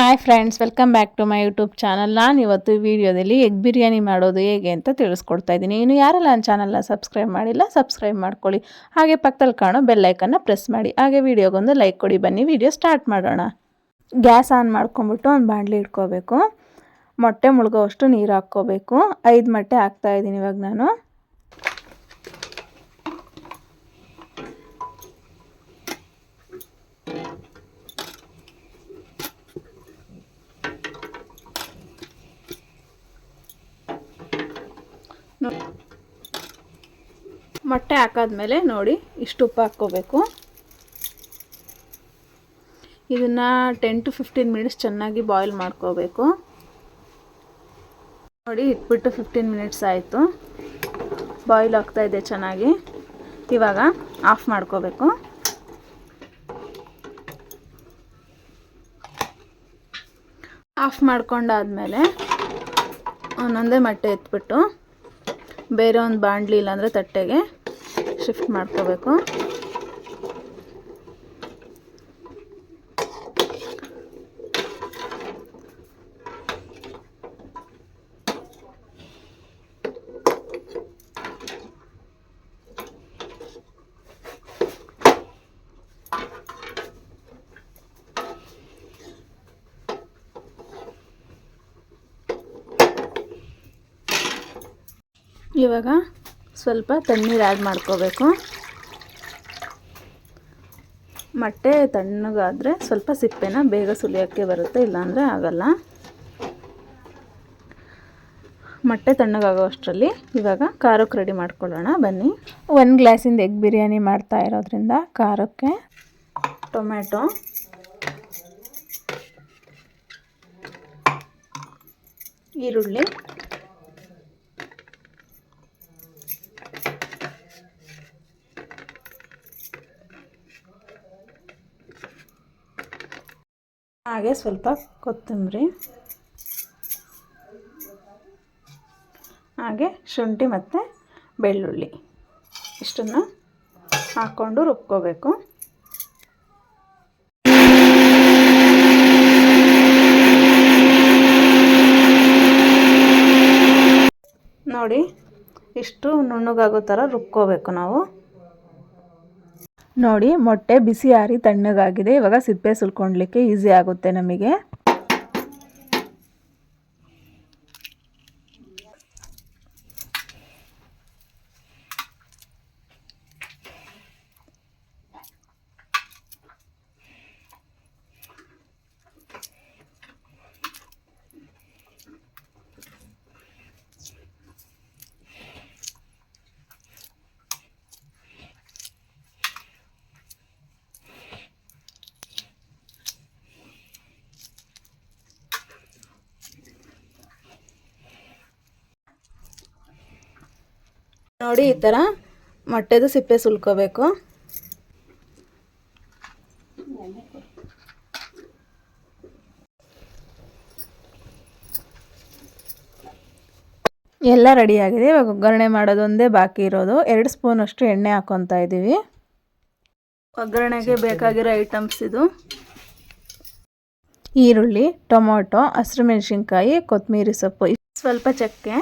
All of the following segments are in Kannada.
Hi friends welcome back to my YouTube channel ನಾನು ಇವತ್ತು ವಿಡಿಯೋದಲ್ಲಿ ಎಗ್ ಬಿರಿಯಾನಿ ಮಾಡೋದು ಹೇಗೆ ಅಂತ ತಿಳಿಸ್ಕೊಡ್ತಾ ಇದ್ದೀನಿ. ಇನ್ನು ಯಾರೆಲ್ಲ ನನ್ನ ಚಾನಲ್ನ ಸಬ್ಸ್ಕ್ರೈಬ್ ಮಾಡಿಲ್ಲ ಸಬ್ಸ್ಕ್ರೈಬ್ ಮಾಡ್ಕೊಳ್ಳಿ. ಹಾಗೆ ಪಕ್ಕದಲ್ಲಿ ಕಾಣೋ ಬೆಲ್ಲೈಕನ್ನ ಪ್ರೆಸ್ ಮಾಡಿ. ಹಾಗೆ ವಿಡಿಯೋಗೊಂದು ಲೈಕ್ ಕೊಡಿ. ಬನ್ನಿ ವಿಡಿಯೋ ಸ್ಟಾರ್ಟ್ ಮಾಡೋಣ. ಗ್ಯಾಸ್ ಆನ್ ಮಾಡ್ಕೊಂಬಿಟ್ಟು ಒಂದು ಬಾಣಲಿ ಇಟ್ಕೋಬೇಕು. ಮೊಟ್ಟೆ ಮುಳುಗೋವಷ್ಟು ನೀರು ಹಾಕ್ಕೋಬೇಕು. ಐದು ಮೊಟ್ಟೆ ಹಾಕ್ತಾ ಇದ್ದೀನಿ ಇವಾಗ ನಾನು. ಮೊಟ್ಟೆ ಹಾಕಾದ್ಮೇಲೆ ನೋಡಿ ಇಷ್ಟು ಉಪ್ಪು ಹಾಕ್ಕೋಬೇಕು. ಇದನ್ನು ಟೆನ್ ಟು ಫಿಫ್ಟೀನ್ ಮಿನಿಟ್ಸ್ ಚೆನ್ನಾಗಿ ಬಾಯ್ಲ್ ಮಾಡ್ಕೋಬೇಕು. ನೋಡಿ ಇಟ್ಬಿಟ್ಟು ಫಿಫ್ಟೀನ್ ಮಿನಿಟ್ಸ್ ಆಯಿತು. ಬಾಯ್ಲ್ ಇದೆ ಚೆನ್ನಾಗಿ. ಇವಾಗ ಆಫ್ ಮಾಡ್ಕೋಬೇಕು. ಆಫ್ ಮಾಡ್ಕೊಂಡಾದ್ಮೇಲೆ ಒಂದೊಂದೇ ಮೊಟ್ಟೆ ಎತ್ಬಿಟ್ಟು ಬೇರೆ ಒಂದು ಬಾಣಲಿ ಇಲ್ಲಾಂದರೆ ತಟ್ಟೆಗೆ ಶಿಫ್ಟ್ ಮಾಡ್ಕೋಬೇಕು. ಇವಾಗ ಸ್ವಲ್ಪ ತಣ್ಣೀರು ಆ್ಯಡ್ ಮಾಡ್ಕೋಬೇಕು. ಮೊಟ್ಟೆ ತಣ್ಣಗಾದರೆ ಸ್ವಲ್ಪ ಸಿಪ್ಪೆನ ಬೇಗ ಸುಲಿಯೋಕ್ಕೆ ಬರುತ್ತೆ ಇಲ್ಲಾಂದರೆ ಆಗಲ್ಲ. ಮೊಟ್ಟೆ ತಣ್ಣಗಾಗೋ ಅಷ್ಟರಲ್ಲಿ ಇವಾಗ ಖಾರಕ್ಕೆ ರೆಡಿ ಮಾಡ್ಕೊಳ್ಳೋಣ ಬನ್ನಿ. ಒಂದು ಗ್ಲಾಸಿಂದ ಎಗ್ ಬಿರಿಯಾನಿ ಮಾಡ್ತಾ ಇರೋದ್ರಿಂದ ಖಾರಕ್ಕೆ ಟೊಮ್ಯಾಟೊ. ಈರುಳ್ಳಿ. ಹಾಗೆ ಸ್ವಲ್ಪ ಕೊತ್ತಂಬರಿ. ಹಾಗೆ ಶುಂಠಿ ಮತ್ತು ಬೆಳ್ಳುಳ್ಳಿ. ಇಷ್ಟನ್ನು ಹಾಕ್ಕೊಂಡು ರುಬ್ಕೋಬೇಕು. ನೋಡಿ, ಇಷ್ಟು ನುಣ್ಣಗಾಗೋ ಥರ ರುಬ್ಕೋಬೇಕು ನಾವು. ನೋಡಿ ಮೊಟ್ಟೆ ಬಿಸಿ ಆರಿ ತಣ್ಣಗಾಗಿದೆ. ಇವಾಗ ಸಿಪ್ಪೆ ಸುಲ್ಕೊಳ್ಲಿಕ್ಕೆ ಈಸಿ ಆಗುತ್ತೆ ನಮಗೆ. ನೋಡಿ ಈ ಥರ ಮೊಟ್ಟೆದು ಸಿಪ್ಪೆ ಸುಲ್ಕೋಬೇಕು. ಎಲ್ಲ ರೆಡಿಯಾಗಿದೆ ಇವಾಗ ಒಗ್ಗರಣೆ ಮಾಡೋದೊಂದೇ ಬಾಕಿ ಇರೋದು. ಎರಡು ಸ್ಪೂನಷ್ಟು ಎಣ್ಣೆ ಹಾಕ್ಕೊತಾ ಇದ್ದೀವಿ. ಒಗ್ಗರಣೆಗೆ ಬೇಕಾಗಿರೋ ಐಟಮ್ಸ್ ಇದು. ಈರುಳ್ಳಿ, ಟೊಮೊಟೊ, ಹಸಿರು ಮೆಣಸಿನ್ಕಾಯಿ ಕೊತ್ತಂಬರಿ ಸೊಪ್ಪು. ಸ್ವಲ್ಪ ಚಕ್ಕೆ.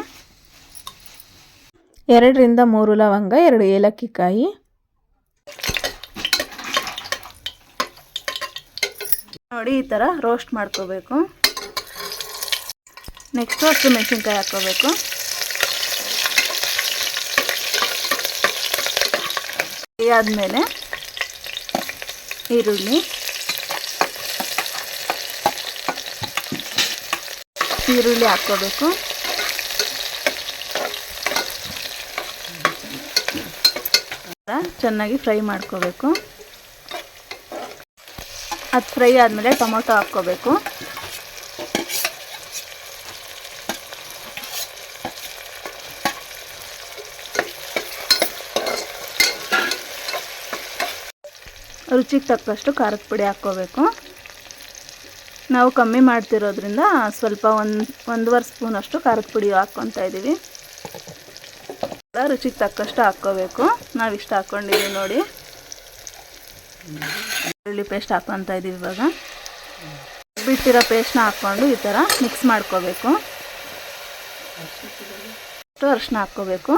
ಎರಡರಿಂದ ಮೂರು ಲವಂಗ, ಎರಡು ಏಲಕ್ಕಿ ಕಾಯಿ ನೋಡಿ, ಈ ಥರ ರೋಸ್ಟ್ ಮಾಡ್ಕೋಬೇಕು. ನೆಕ್ಸ್ಟ್ ಹಸಿರು ಮೆಣಸಿನ್ಕಾಯಿ ಹಾಕ್ಕೋಬೇಕು. ಆದಮೇಲೆ ಈರುಳ್ಳಿ. ಈರುಳ್ಳಿ ಹಾಕ್ಕೋಬೇಕು. ಚೆನ್ನಾಗಿ ಫ್ರೈ ಮಾಡ್ಕೋಬೇಕು. ಅದು ಫ್ರೈ ಆದಮೇಲೆ ಟೊಮೊಟೊ ಹಾಕ್ಕೋಬೇಕು. ರುಚಿಗೆ ತಕ್ಕಷ್ಟು ಖಾರದ ಪುಡಿ ಹಾಕ್ಕೋಬೇಕು. ನಾವು ಕಮ್ಮಿ ಮಾಡ್ತಿರೋದ್ರಿಂದ ಸ್ವಲ್ಪ ಒಂದು ಒಂದೂವರೆ ಸ್ಪೂನಷ್ಟು ಖಾರದ ಪುಡಿ ಹಾಕ್ಕೊತಾ ಇದ್ದೀವಿ ರುಚಿಗೆ ತಕ್ಕಷ್ಟು ಹಾಕ್ಕೋಬೇಕು. ನಾವು ಇಷ್ಟು ಹಾಕ್ಕೊಂಡಿದ್ದೀವಿ ನೋಡಿ. ಈರುಳ್ಳಿ ಪೇಸ್ಟ್ ಹಾಕ್ಕೊತಾ ಇದ್ದೀವಿ ಇವಾಗ. ಬಿಟ್ಟಿರೋ ಪೇಸ್ಟ್ನ ಹಾಕ್ಕೊಂಡು ಈ ಥರ ಮಿಕ್ಸ್ ಮಾಡ್ಕೋಬೇಕು. ಅಷ್ಟು ಅರಿಶಿನ ಹಾಕ್ಕೋಬೇಕು.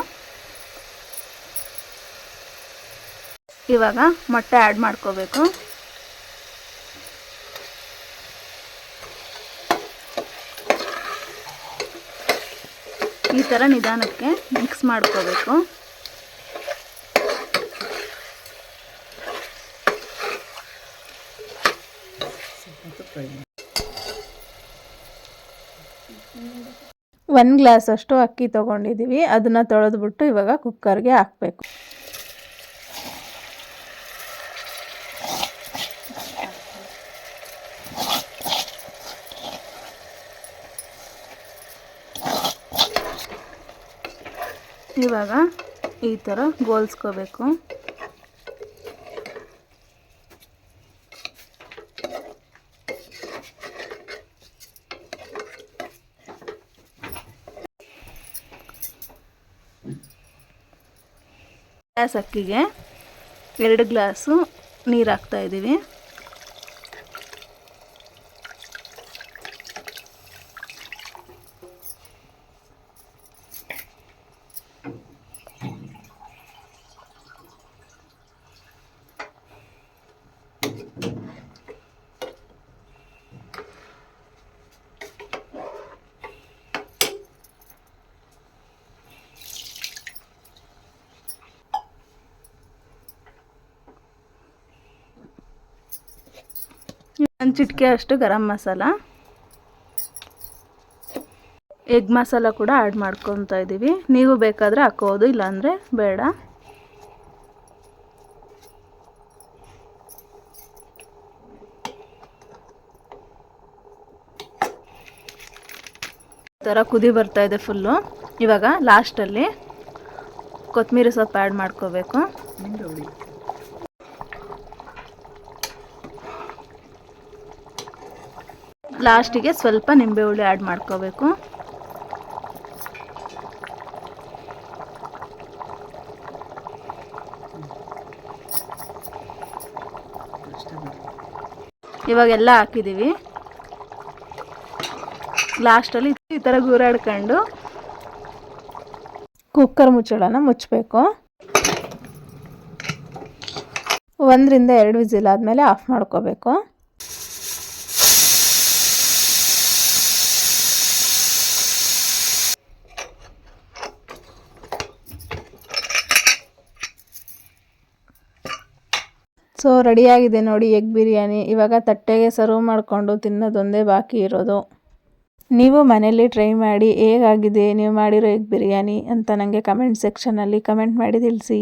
ಇವಾಗ ಮೊಟ್ಟೆ ಆ್ಯಡ್ ಮಾಡ್ಕೋಬೇಕು. ಈ ಥರ ನಿಧಾನಕ್ಕೆ ಮಿಕ್ಸ್ ಮಾಡ್ಕೋಬೇಕು. ಒಂದು ಗ್ಲಾಸ್ ಅಷ್ಟು ಅಕ್ಕಿ ತೊಗೊಂಡಿದ್ದೀವಿ ಅದನ್ನು ತೊಳೆದ್ಬಿಟ್ಟು ಇವಾಗ ಕುಕ್ಕರ್ಗೆ ಹಾಕಬೇಕು. ಇವಾಗ ಈ ಥರ ಗೋಲ್ಸ್ಕೋಬೇಕು. ಗ್ಲಾಸ್ ಅಕ್ಕಿಗೆ ಎರಡು ಗ್ಲಾಸು ನೀರು ಹಾಕ್ತಾ ಇದ್ದೀವಿ ಒಂದು ಚಿಟಿಕೆ ಅಷ್ಟು ಗರಂ ಮಸಾಲ. ಎಗ್ ಮಸಾಲ ಕೂಡ ಆ್ಯಡ್ ಮಾಡ್ಕೊತಾ ಇದ್ದೀವಿ ನೀವು ಬೇಕಾದರೆ ಹಾಕೋದು ಇಲ್ಲಾಂದರೆ ಬೇಡ. ಥರ ಕುದಿ ಬರ್ತಾ ಇದೆ ಫುಲ್ಲು ಇವಾಗ ಲಾಸ್ಟಲ್ಲಿ ಕೊತ್ತಂಬರಿ ಸೊಪ್ಪು ಆ್ಯಡ್ ಮಾಡ್ಕೋಬೇಕು. ಲಾಸ್ಟಿಗೆ ಸ್ವಲ್ಪ ನಿಂಬೆ ಹುಳಿ ಆ್ಯಡ್ ಮಾಡ್ಕೋಬೇಕು. ಇವಾಗೆಲ್ಲ ಹಾಕಿದ್ದೀವಿ ಲಾಸ್ಟಲ್ಲಿ ಈ ಥರ ಗೂರಾಡ್ಕೊಂಡು ಕುಕ್ಕರ್ ಮುಚ್ಚಳನ ಮುಚ್ಚಬೇಕು ಒಂದರಿಂದ ಎರಡು ವಿಸಿಲ್ ಆದಮೇಲೆ ಆಫ್ ಮಾಡ್ಕೋಬೇಕು. ಸೊ ರೆಡಿಯಾಗಿದೆ ನೋಡಿ ಎಗ್ ಬಿರಿಯಾನಿ. ಇವಾಗ ತಟ್ಟೆಗೆ ಸರ್ವ್ ಮಾಡಿಕೊಂಡು ತಿನ್ನೋದೊಂದೇ ಬಾಕಿ ಇರೋದು. ನೀವು ಮನೇಲಿ ಟ್ರೈ ಮಾಡಿ ಹೇಗಾಗಿದೆ? ನೀವು ಮಾಡಿರೋ ಎಗ್ ಬಿರಿಯಾನಿ ಅಂತ ನನಗೆ ಕಮೆಂಟ್ ಸೆಕ್ಷನಲ್ಲಿ ಕಮೆಂಟ್ ಮಾಡಿ ತಿಳಿಸಿ.